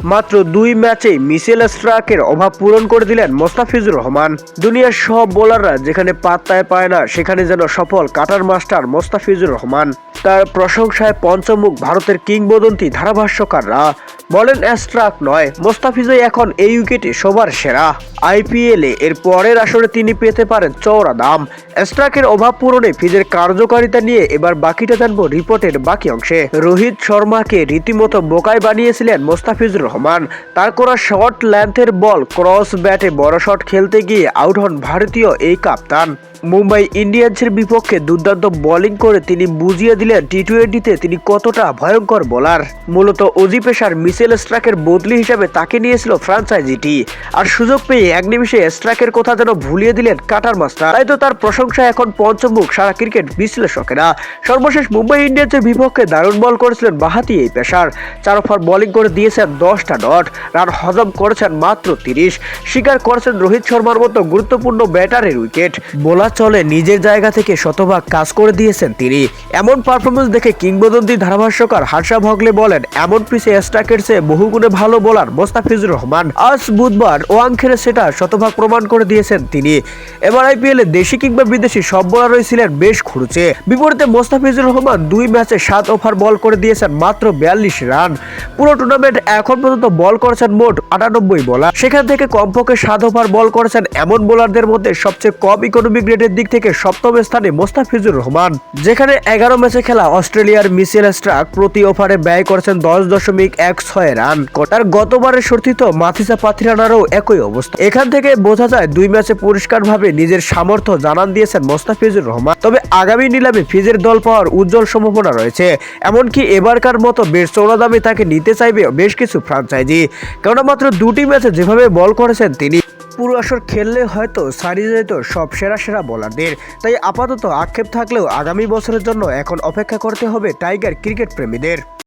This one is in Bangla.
মাত্র দুই ম্যাচে মিসেল স্ট্রাকের অভাব পূরণ করে দিলেন মোস্তাফিজুর রহমান। দুনিয়ার সব বোলাররা যেখানে পাত্তায় পায় না, সেখানে যেন সফল কাটার মাস্টার মোস্তাফিজুর রহমান। তার প্রশংসায় পঞ্চমুখ ভারতের কিংবদন্তি ধারাভাষ্যকাররা। বলেন স্ট্রাক নয়, মোস্তাফিজই এখন এই উইকেটে সবার সেরা। আইপিএলে এর পরের আসরে তিনি পেতে পারেন চওড়া দাম। স্ট্রাকের অভাব পূরণে ফিজের কার্যকারিতা নিয়ে এবার বাকিটা জানব রিপোর্টের বাকি অংশে। রোহিত শর্মাকে রীতিমতো বোকায় বানিয়েছিলেন মোস্তাফিজুর রহমান। তার করা শর্ট লেন্থের বল, ক্রস ব্যাটে বড় শট খেলতে গিয়ে আউট হন ভারতীয় এই কাপ্তান। মুম্বাই ইন্ডিয়ান্সের বিপক্ষে দুর্দান্ত বোলিং করে তিনি বুঝিয়ে দিলেন টি টোয়েন্টিতে তিনি কতটা ভয়ঙ্কর বোলার। মূলত অজি পেশার মিসেল স্ট্রাকের বদলি হিসাবে তাকে নিয়েছিল ফ্রাঞ্চাইজিটি আর সুযোগ পেয়ে এক নিমিষে স্ট্রাকের কথা যেন ভুলিয়ে দিলেন কাটার মাস্টার। তাই তো তার প্রশংসা এখন পঞ্চমুখ সারা ক্রিকেট বিশ্লেষকেরা। সর্বশেষ মুম্বাই ইন্ডিয়ান্সের বিপক্ষে দারুণ বল করেছিলেন বাহাতি এই পেশার। চার ওভার বোলিং করে দিয়েছেন দশটা ডট, রান হজম করেছেন মাত্র তিরিশ। স্বীকার করেছেন রোহিত শর্মার মতো গুরুত্বপূর্ণ ব্যাটারের উইকেট। বোলা চলে নিজের জায়গা থেকে শতভাগ কাজ করে দিয়েছেন তিনি। এমন পারফরমেন্স দেখে কিংবদন্তি ধারাভাষ্যকার হার্ষা ভগলে বলেন, এমন পিছে স্ট্রাকের চেয়ে বহুগুণে ভালো বোলার মোস্তাফিজুর রহমান। আজ বুধবার ওয়াংখেড়ে সেটা শতভাগ প্রমাণ করে দিয়েছেন তিনি। এবার আইপিএলে দেশি কিংবা বিদেশি সব বোলারই ছিলেন বেশ খুঁড়ছে বিপরীতে মোস্তাফিজুর রহমান দুই ম্যাচে সাত ওভার বল করে দিয়েছেন মাত্র বিয়াল্লিশ রান। পুরো টুর্নামেন্ট এখন পর্যন্ত বল করেছেন মোট আটানব্বই বলার সেখান থেকে কমপক্ষে সাত ওভার বল করেছেন এমন বোলারদের মধ্যে সবচেয়ে কম ইকোনমিক রেটের দিক থেকে সপ্তম স্থানে মোস্তাফিজুর রহমান। যেখানে এগারো ম্যাচে খেলা অস্ট্রেলিয়ার মিসেল স্ট্রাক প্রতি ওভারে ব্যয় করেছেন দশ দশমিক এক ছয় রান তার গতবারের সর্থিত মাথিসা পাথিরানারও একই অবস্থা। এখান থেকে বোঝা যায় দুই ম্যাচে পরিষ্কারভাবে নিজের সামর্থ্য জানান দিয়েছেন মোস্তাফিজুর রহমান। তবে আগামী নিলামে ফিজের দল পাওয়ার উজ্জ্বল সম্ভাবনা রয়েছে। এমনকি এবারকার মতো বেশ চৌড়া দামে তাকে নিতে চাইবে বেশ কিছু ফ্রাঞ্চাইজি। কেননা মাত্র দুটি ম্যাচে যেভাবে বল করেছেন তিনি, পুরো আসর খেললে হয়তো সারিয়ে যেত সব সেরা সেরা বোলারদের। তাই আপাতত আক্ষেপ থাকলেও আগামী বছরের জন্য এখন অপেক্ষা করতে হবে টাইগার ক্রিকেট প্রেমীদের।